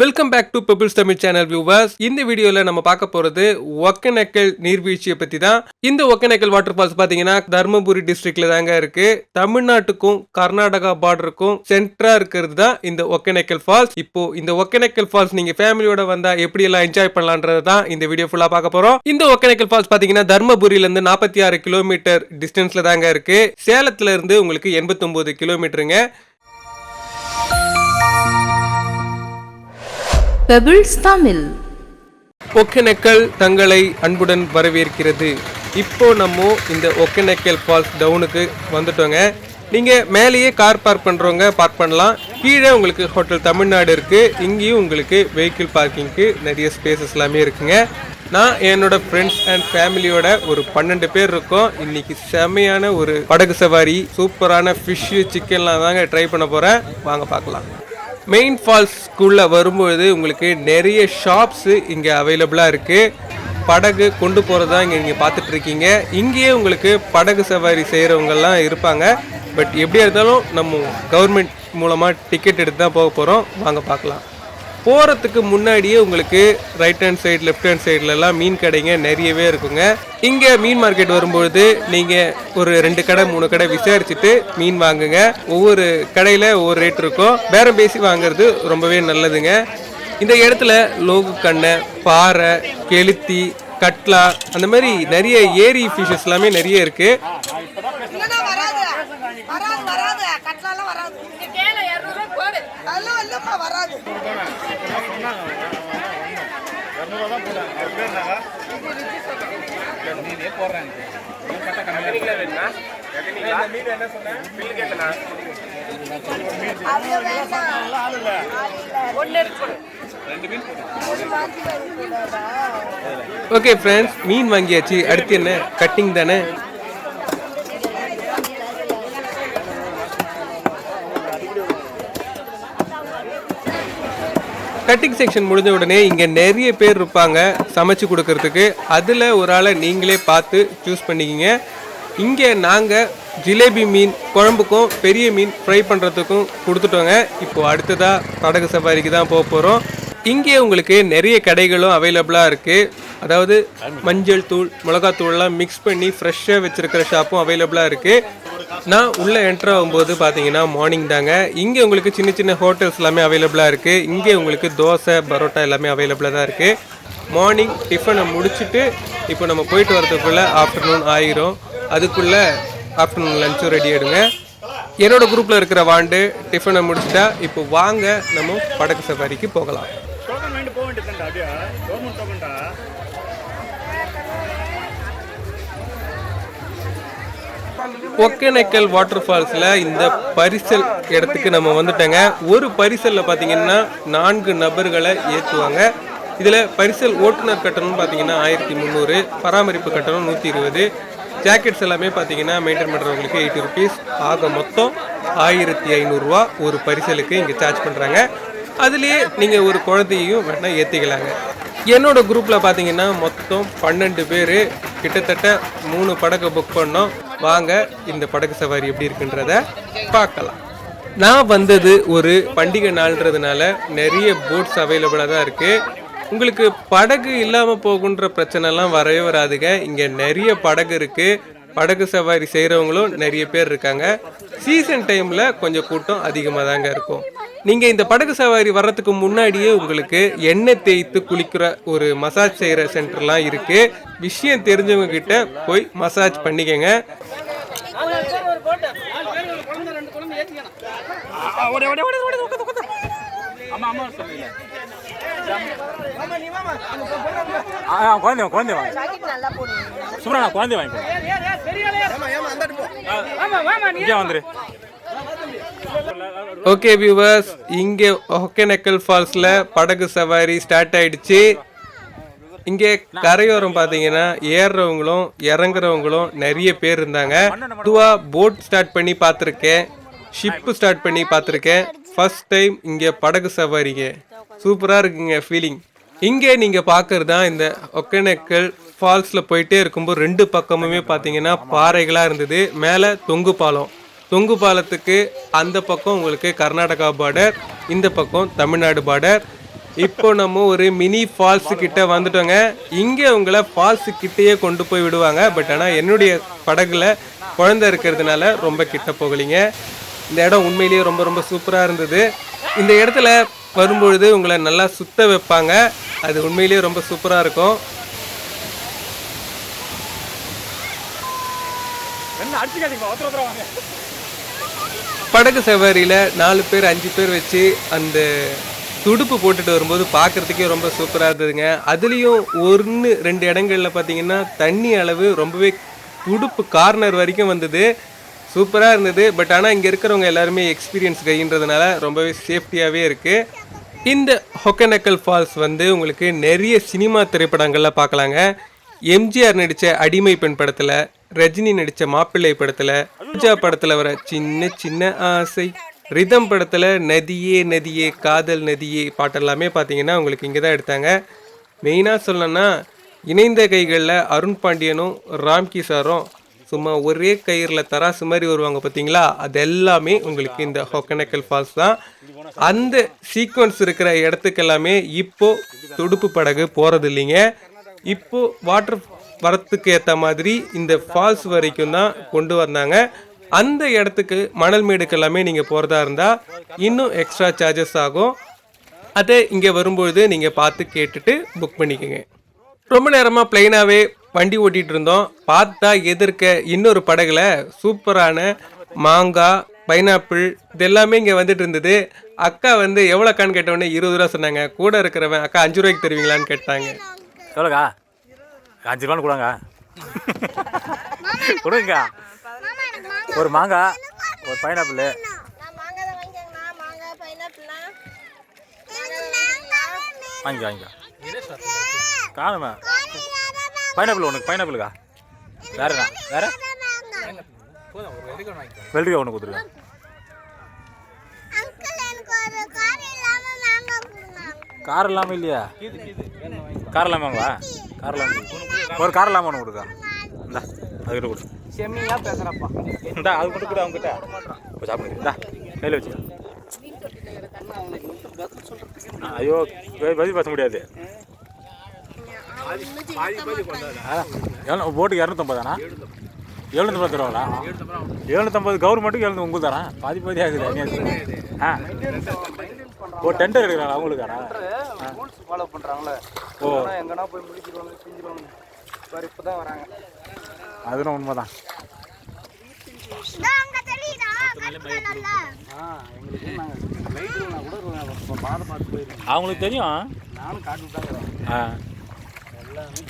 Welcome back to Pebbles Tamil channel viewers இந்த வீடியோல நம்ம பார்க்க போறது ஒக்கநக்கல் நீர்வீழ்ச்சியை பத்தி தான் இந்த ஒக்கநக்கல் வாட்டர் ஃபால்ஸ் பாத்தீங்கன்னா தர்மபுரி டிஸ்ட்ரிக்ட்ல தாங்க இருக்கு. தமிழ்நாட்டுக்கும் கர்நாடகா பார்டருக்கும் சென்டரா இருக்கிறது தான் இந்த ஒக்கநக்கல் ஃபால்ஸ் இப்போ இந்த ஒக்கநக்கல் ஃபால்ஸ் நீங்க ஃபேமிலியோட வந்தா எப்படி எல்லாம் என்ஜாய் பண்ணலான்றது தான் இந்த வீடியோ ஃபுல்லா பார்க்க போறோம். இந்த ஒக்கநக்கல் ஃபால்ஸ் பாத்தீங்கன்னா தர்மபுரியில இருந்து நாற்பத்தி ஆறு கிலோமீட்டர் டிஸ்டன்ஸ்ல தாங்க இருக்கு. சேலத்துல இருந்து உங்களுக்கு எண்பத்தொன்பது கிலோமீட்டருங்க பெபிள்ஸ் தமிழ் ஒகேனக்கல் தங்களை அன்புடன் வரவேற்கிறது. இப்போ நம்ம இந்த ஒகேனக்கல் ஃபால்ஸ் டவுனுக்கு வந்துட்டோங்க. நீங்கள் மேலேயே கார் பார்க் பண்ணுறவங்க பார்க் பண்ணலாம். கீழே உங்களுக்கு ஹோட்டல் தமிழ்நாடு இருக்குது இங்கேயும் உங்களுக்கு வெஹிக்கிள் பார்க்கிங்க்கு நிறைய ஸ்பேசஸ் எல்லாமே இருக்குங்க. நான் என்னோட ஃப்ரெண்ட்ஸ் அண்ட் ஃபேமிலியோட ஒரு பன்னெண்டு பேர் இருக்கோம். இன்னைக்கு செமையான ஒரு படகு சவாரி சூப்பரான ஃபிஷ்ஷு சிக்கன்லாம் தாங்க ட்ரை பண்ண போகிறேன் வாங்க பார்க்கலாம். மெயின் ஃபால்ஸ்க்குள்ளே வரும்பொழுது உங்களுக்கு நிறைய ஷாப்ஸு இங்கே அவைலபிளாக இருக்குது படகு கொண்டு போகிறதா இங்கே நீங்கள் பார்த்துட்ருக்கீங்க இங்கேயே உங்களுக்கு படகு சவாரி செய்கிறவங்கெல்லாம் இருப்பாங்க. பட் எப்படியா இருந்தாலும் நம்ம கவர்மெண்ட் மூலமாக டிக்கெட் எடுத்து தான் போக போகிறோம் வாங்க பார்க்கலாம். போகிறதுக்கு முன்னாடியே உங்களுக்கு right hand side left hand சைட்லலாம் மீன் கடைங்க நிறையவே இருக்குங்க. இங்கே மீன் மார்க்கெட் வரும்பொழுது நீங்கள் ஒரு ரெண்டு கடை மூணு கடை விசாரிச்சுட்டு மீன் வாங்குங்க. ஒவ்வொரு கடையில் ஒவ்வொரு ரேட் இருக்கும். பேரம் பேசி வாங்குறது ரொம்பவே நல்லதுங்க. இந்த இடத்துல லோகு கண்ணை பாறை கெளுத்தி கட்லா அந்த மாதிரி நிறைய ஏரி ஃபிஷஸ் எல்லாமே நிறைய இருக்குது இல்லைன்னா வராது வராது வராது கட்டலாம் வராது வராது? ஓகே ஃப்ரெண்ட்ஸ் மீன் வாங்கியாச்சு. அடுத்து என்ன? கட்டிங் தானே? கட்டிங் செக்ஷன் முடிஞ்ச உடனே இங்கே நிறைய பேர் இருப்பாங்க சமைச்சு கொடுக்கறதுக்கு. அதில் ஒரு ஆளை நீங்களே பார்த்து சூஸ் பண்ணிக்கிங்க. இங்கே நாங்கள் ஜிலேபி மீன் குழம்புக்கும் பெரிய மீன் ஃப்ரை பண்ணுறதுக்கும் கொடுத்துட்டோங்க. இப்போது அடுத்ததாக படகு சவாரிக்கு தான் போக போகிறோம் இங்கே உங்களுக்கு நிறைய கடைகளும் அவைலபிளாக இருக்குது அதாவது மஞ்சள் தூள் மிளகாத்தூள்லாம் மிக்ஸ் பண்ணி ஃப்ரெஷ்ஷாக வச்சுருக்கிற ஷாப்பும் அவைலபிளாக இருக்குது நான் உள்ளே என்ட்ரு ஆகும்போது பார்த்தீங்கன்னா மார்னிங் தாங்க. இங்கே உங்களுக்கு சின்ன சின்ன ஹோட்டல்ஸ் எல்லாமே அவைலபிளாக இருக்குது இங்கே உங்களுக்கு தோசை பரோட்டா எல்லாமே அவைலபிளாக தான் இருக்குது மார்னிங் டிஃபனை முடிச்சுட்டு இப்போ நம்ம போயிட்டு வரதுக்குள்ளே ஆஃப்டர்நூன் ஆயிரும். அதுக்குள்ளே ஆஃப்டர்நூன் லஞ்சும் ரெடி ஆகிடுங்க என்னோட குரூப்பில் இருக்கிற வாண்டு டிஃபனை முடிச்சிட்டா இப்போ வாங்க நம்ம படக்கு சவாரிக்கு போகலாம். ஒகேனக்கல் வாட்டர் ஃபால்ஸில் இந்த பரிசல் இடத்துக்கு நம்ம வந்துட்டோங்க. ஒரு பரிசலில் பார்த்தீங்கன்னா நான்கு நபர்களை ஏற்றுவாங்க இதில் பரிசல் ஓட்டுநர் கட்டணம் பார்த்தீங்கன்னா ஆயிரத்தி முந்நூறு பராமரிப்பு கட்டணம் நூற்றி இருபது ஜாக்கெட்ஸ் எல்லாமே பார்த்தீங்கன்னா மெயின்டைன் பண்ணுறவங்களுக்கு எயிட்டி ருபீஸ். ஆக மொத்தம் ஆயிரத்தி ஐநூறுரூவா ஒரு பரிசலுக்கு இங்கே சார்ஜ் பண்ணுறாங்க அதுலேயே நீங்கள் ஒரு குழந்தையையும் வேணால் ஏற்றிக்கலாங்க என்னோடய குரூப்பில் பார்த்தீங்கன்னா மொத்தம் பன்னெண்டு பேர். கிட்டத்தட்ட மூணு படகு புக் பண்ணோம். வாங்க இந்த படகு சவாரி எப்படி இருக்குன்றத பார்க்கலாம். நான் வந்தது ஒரு பண்டிகை நாள்ன்றதுனால நிறைய போட்ஸ் அவைலபிளாக தான் இருக்குது உங்களுக்கு படகு இல்லாமல் போகுன்ற பிரச்சனைலாம் வரவே வராதுங்க. இங்கே நிறைய படகு இருக்குது படகு சவாரி செய்கிறவங்களும் நிறைய பேர் இருக்காங்க. சீசன் டைமில் கொஞ்சம் கூட்டம் அதிகமாக தாங்க இருக்கும். நீங்கள் இந்த படகு சவாரி வர்றதுக்கு முன்னாடியே உங்களுக்கு எண்ணெய் தேய்த்து குளிக்கிற ஒரு மசாஜ் செய்கிற சென்டர்லாம் இருக்குது விஷயம் தெரிஞ்சவங்க கிட்ட போய் மசாஜ் பண்ணிக்கங்க குழந்தை குழந்தை வாங்க சுப்ரா குழந்தை வாங்கிக்கோ வந்துரு ஓகே வியூவர்ஸ் இங்கே ஒகேனக்கல் ஃபால்ஸில் படகு சவாரி ஸ்டார்ட் ஆயிடுச்சு. இங்கே கரையோரம் பார்த்தீங்கன்னா ஏறுறவங்களும் இறங்குறவங்களும் நிறைய பேர் இருந்தாங்க. பொதுவாக போட் ஸ்டார்ட் பண்ணி பார்த்துருக்கேன். ஷிப்பு ஸ்டார்ட் பண்ணி பார்த்துருக்கேன். ஃபர்ஸ்ட் டைம் இங்கே படகு சவாரிங்க. சூப்பராக இருக்குங்க ஃபீலிங் இங்கே நீங்கள் பார்க்குறது தான் இந்த ஒகேனக்கல் ஃபால்ஸில் போயிட்டே இருக்கும்போது ரெண்டு பக்கமுமே பார்த்தீங்கன்னா பாறைகளாக இருந்தது. மேலே தொங்கு பாலம். தொங்கு பாலத்துக்கு அந்த பக்கம் உங்களுக்கு கர்நாடகா பார்டர் இந்த பக்கம் தமிழ்நாடு பார்டர் இப்போ நம்ம ஒரு மினி ஃபால்ஸ் கிட்ட வந்துட்டோங்க. இங்கே உங்களை ஃபால்ஸ் கிட்டேயே கொண்டு போய் விடுவாங்க. பட் ஆனால் என்னுடைய படகுல குழந்தை இருக்கிறதுனால ரொம்ப கிட்ட போகலிங்க. இந்த இடம் உண்மையிலேயே ரொம்ப ரொம்ப சூப்பராக இருந்தது. இந்த இடத்துல வரும்பொழுது உங்களை நல்லா சுத்த வைப்பாங்க. அது உண்மையிலேயே ரொம்ப சூப்பராக இருக்கும். என்ன அடிச்சுக்காதீங்க படகு சவாரியில் நாலு பேர் அஞ்சு பேர் வச்சு அந்த துடுப்பு போட்டுட்டு வரும்போது பார்க்குறதுக்கே ரொம்ப சூப்பராக இருந்ததுங்க. அதுலேயும் ஒன்று ரெண்டு இடங்களில் பார்த்தீங்கன்னா தண்ணி அளவு ரொம்பவே துடுப்பு கார்னர் வரைக்கும் வந்தது. சூப்பராக இருந்தது. பட் ஆனால் இங்கே இருக்கிறவங்க எல்லாருமே எக்ஸ்பீரியன்ஸ் கைன்றதுனால ரொம்பவே சேஃப்டியாகவே இருக்குது இந்த ஹொக்கனக்கல் ஃபால்ஸ் வந்து உங்களுக்கு நிறைய சினிமா திரைப்படங்களில் பார்க்கலாங்க எம்ஜிஆர் நடித்த அடிமை பெண் படத்தில் ரஜினி நடித்த மாப்பிள்ளை படத்தில் பூஜா படத்தில் வர சின்ன சின்ன ஆசை. ரிதம் படத்தில் நதியே நதியே காதல் நதியே பாட்டெல்லாமே பார்த்தீங்கன்னா உங்களுக்கு இங்கே தான் எடுத்தாங்க. மெயினாக சொல்லணும்னா இணைந்த கைகளில் அருண் பாண்டியனும் ராம்கி சாரும் சும்மா ஒரே கயிறில் தராசு மாதிரி வருவாங்க பார்த்தீங்களா அது எல்லாமே உங்களுக்கு இந்த ஹொக்கனக்கல் ஃபால்ஸ் தான். அந்த சீக்வன்ஸ் இருக்கிற இடத்துக்கு எல்லாமே துடுப்பு படகு போகிறது இல்லைங்க இப்போ வாட்டர் வரத்துக்கு ஏற்ற மாதிரி இந்த ஃபால்ஸ் வரைக்கும் தான் கொண்டு வந்தாங்க. அந்த இடத்துக்கு மணல் மேடுக்கு எல்லாமே நீங்கள் போகிறதா இருந்தால் இன்னும் எக்ஸ்ட்ரா சார்ஜஸ் ஆகும். அதை இங்கே வரும்பொழுது நீங்கள் பார்த்து கேட்டுட்டு புக் பண்ணிக்கோங்க. ரொம்ப நேரமாக பிளெயினாகவே வண்டி ஓட்டிகிட்டு இருந்தோம். பார்த்தா எதிர்க்க இன்னொரு படகுல சூப்பரான மாங்காய் பைனாப்பிள் இது எல்லாமே இங்கே வந்துட்டு இருந்தது. அக்கா வந்து எவ்வளோக்கான்னு கேட்டவுடனே இருபது ரூபா சொன்னாங்க. கூட இருக்கிறவன் அக்கா அஞ்சு ரூபாய்க்கு தருவீங்களான்னு கேட்டாங்க. எவ்வளோக்கா? அஞ்சு ரூபான்னு கொடுங்க. கொடுங்க. ஒரு மாங்காய் ஒரு பைனாப்பிள். வாங்கி வாங்கிக்கோ காணுமே? பைனாப்பிள் ஒன்று பைனாப்பிளுக்கா? வேறண்ணா வேற? வெள்ளரிக்காய் ஒன்று கொடுத்துருங்க கார் இல்லாமல் இல்லையா? கார் இல்லாமாங்களா கார் இல்லாமல் ஒரு கார் இல்லாமல் ஒன்று கொடுக்கா. இந்தா அதுக்கிட்ட கொடு. செம்மையா பேசுகிறப்பா இந்தா அது மட்டும் கூட அவங்ககிட்ட இப்போ சாப்பிடுங்க இந்தா கையில் வச்சு ஐயோ பதில் பேச முடியாது. ஆ, போட்டுக்கு இரநூத்தம்பதாண்ணா எழுநூத்தம்பது தருவாங்களா எழுநூத்தம்பது கவர்மெண்ட்டுக்கு எழுநூறு உங்களுக்கு தானா பாதி பாதி ஆகுது ஆ. ஓ டெண்டர் எடுக்கிறாங்களா? அவங்களுக்காரா ரூல்ஸ் ஃபாலோ பண்றாங்களே. ஓ. ஆனா எங்கனா போய் முடிச்சிருவாங்க செஞ்சிருவாங்க. பாரு இப்பதான் வராங்க. அதுவும் உண்மைதான். ஆ எங்களுக்கு நாங்க லைட்ல கூட பாதை பார்த்து போயிருக்கோம் அவங்களுக்கு தெரியும். நானும் காட்டு தான் ஆ.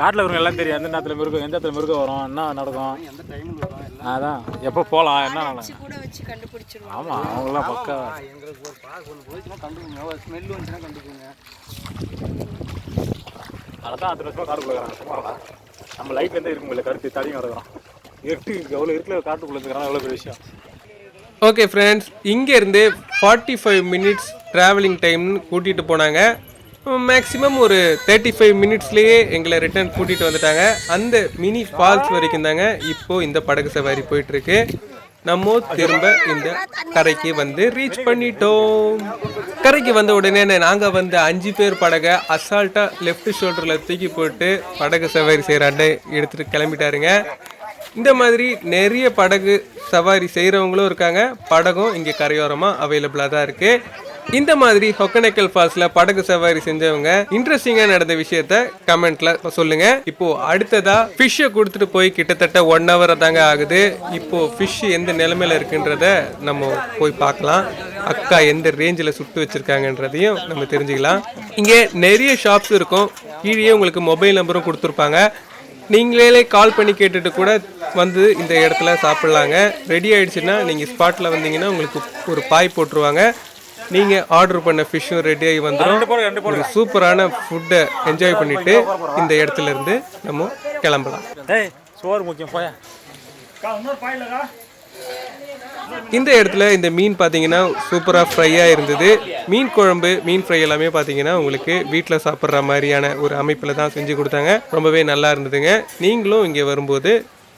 காட்டில் இருக்கிறவங்க எல்லாம் தெரியும். எந்த நேரத்தில் மிருகம் எந்த இடத்துல மிருகம் வரும் என்ன நடக்கும்? எந்த அதான். எப்போ போகலாம் என்ன ஆமாம் அவங்களாம் பக்கா. எங்களுக்கு ஒரு பாதை ஒன்று போயிடுச்சுன்னா கண்டுக்குங்க ஒரு ஸ்மெல் வந்துச்சுன்னா கண்டுக்குங்க அதை தான் அத்தனை வருஷமாக காட்டுக்குள்ளே இருக்கிறாங்க. நம்ம லைட்லேருந்தே இருக்க முடியல கருத்து தடியும் கிடக்குறோம். இருட்டு எவ்வளோ இருட்டில் காட்டுக்குள்ளே இருக்கிறாங்க எவ்வளோ பெரிய விஷயம். ஓகே ஃப்ரெண்ட்ஸ் இங்கேருந்து ஃபார்ட்டி ஃபைவ் மினிட்ஸ் ட்ராவலிங் டைம்னு கூட்டிகிட்டு போனாங்க. மேக்ஸிமம் ஒரு தேர்ட்டி ஃபைவ் மினிட்ஸ்லேயே எங்களை ரிட்டர்ன் கூட்டிகிட்டு வந்துட்டாங்க. அந்த மினி ஃபால்ஸ் வரைக்கும் தாங்க இப்போது இந்த படகு சவாரி போயிட்டுருக்கு. நம்ம திரும்ப இந்த கரைக்கு வந்து ரீச் பண்ணிட்டோம். கரைக்கு வந்த உடனே நாங்கள் வந்து அஞ்சு பேர் படகை அசால்ட்டாக லெஃப்ட் ஷோல்டரில் தூக்கி போட்டு படகு சவாரி செய்கிறாண்டு எடுத்துகிட்டு கிளம்பிட்டாருங்க. இந்த மாதிரி நிறைய படகு சவாரி செய்கிறவங்களும் இருக்காங்க. படகும் இங்கே கரையோரமாக அவைலபிளாக தான் இருக்குது இந்த மாதிரி ஹொக்கனக்கல் ஃபால்ஸில் படகு சவாரி செஞ்சவங்க இன்ட்ரெஸ்டிங்காக நடந்த விஷயத்த கமெண்ட்ல சொல்லுங்க. இப்போ அடுத்ததா ஃபிஷ்ஷை கொடுத்துட்டு போய் கிட்டத்தட்ட ஒன் ஹவர் தாங்க ஆகுது. இப்போ ஃபிஷ் எந்த நிலைமையில இருக்குன்றத நம்ம போய் பார்க்கலாம். அக்கா எந்த ரேஞ்சில் சுட்டு வச்சுருக்காங்கன்றதையும் நம்ம தெரிஞ்சுக்கலாம். இங்கே நிறைய ஷாப்ஸ் இருக்கும். கீழே உங்களுக்கு மொபைல் நம்பரும் கொடுத்துருப்பாங்க. நீங்களே கால் பண்ணி கேட்டுட்டு கூட வந்து இந்த இடத்துல சாப்பிட்லாங்க. ரெடி ஆயிடுச்சுன்னா நீங்கள் ஸ்பாட்டில் வந்தீங்கன்னா உங்களுக்கு ஒரு பாய் போட்டுருவாங்க. நீங்கள் ஆர்டர் பண்ண ஃபிஷ்ஷும் ரெடி ஆகி வந்துடும் ஒரு சூப்பரான ஃபுட்டை என்ஜாய் பண்ணிட்டு இந்த இடத்துல இருந்து நம்ம கிளம்பலாம். ஏய் சோறு முக்கியம் போயா. இந்த இடத்துல இந்த மீன் பார்த்தீங்கன்னா சூப்பராக ஃப்ரையாக இருந்தது. மீன் குழம்பு மீன் ஃப்ரை எல்லாமே பார்த்தீங்கன்னா உங்களுக்கு வீட்டில் சாப்பிட்ற மாதிரியான ஒரு அமைப்பில் தான் செஞ்சு கொடுத்தாங்க. ரொம்பவே நல்லா இருந்ததுங்க. நீங்களும் இங்கே வரும்போது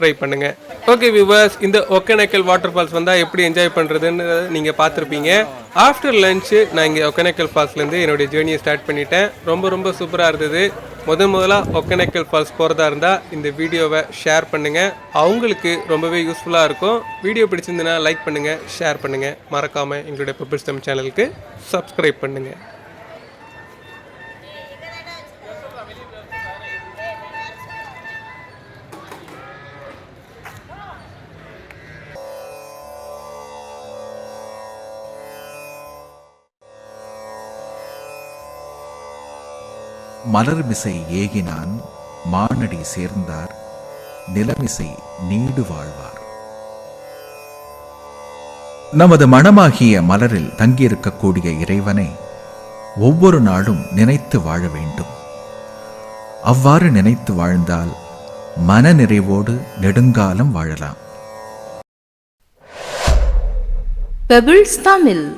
ட்ரை பண்ணுங்க. ஓகே வியூவர்ஸ் இந்த ஒகேனக்கல் வாட்டர் ஃபால்ஸ் வந்தால் எப்படி என்ஜாய் பண்ணுறதுன்னு நீங்கள் பார்த்துருப்பீங்க. ஆஃப்டர் லஞ்சு நான் இங்கே ஒகேனக்கல் ஃபால்ஸ்லேருந்து என்னுடைய ஜேர்னியை ஸ்டார்ட் பண்ணிட்டேன். ரொம்ப ரொம்ப சூப்பராக இருந்தது. முதன் முதலாக ஒகேனக்கல் ஃபால்ஸ் போகிறதா இருந்தால் இந்த வீடியோவை ஷேர் பண்ணுங்கள் அவங்களுக்கு ரொம்பவே யூஸ்ஃபுல்லாக இருக்கும். வீடியோ பிடிச்சிருந்துன்னா லைக் பண்ணுங்கள் ஷேர் பண்ணுங்கள் மறக்காமல் எங்களுடைய பெப்பிள்ஸ் சேனலுக்கு சப்ஸ்கிரைப் பண்ணுங்கள் மலர்மிசை ஏகினான் மானடி சேர்ந்தார் நிலமிசை நீடு வாழ்வார். நமது மனமாகிய மலரில் தங்கியிருக்கக்கூடிய இறைவனை ஒவ்வொரு நாளும் நினைத்து வாழ வேண்டும். அவ்வாறு நினைத்து வாழ்ந்தால் மன நிறைவோடு நெடுங்காலம் வாழலாம். பெபிள்ஸ் தமிழ்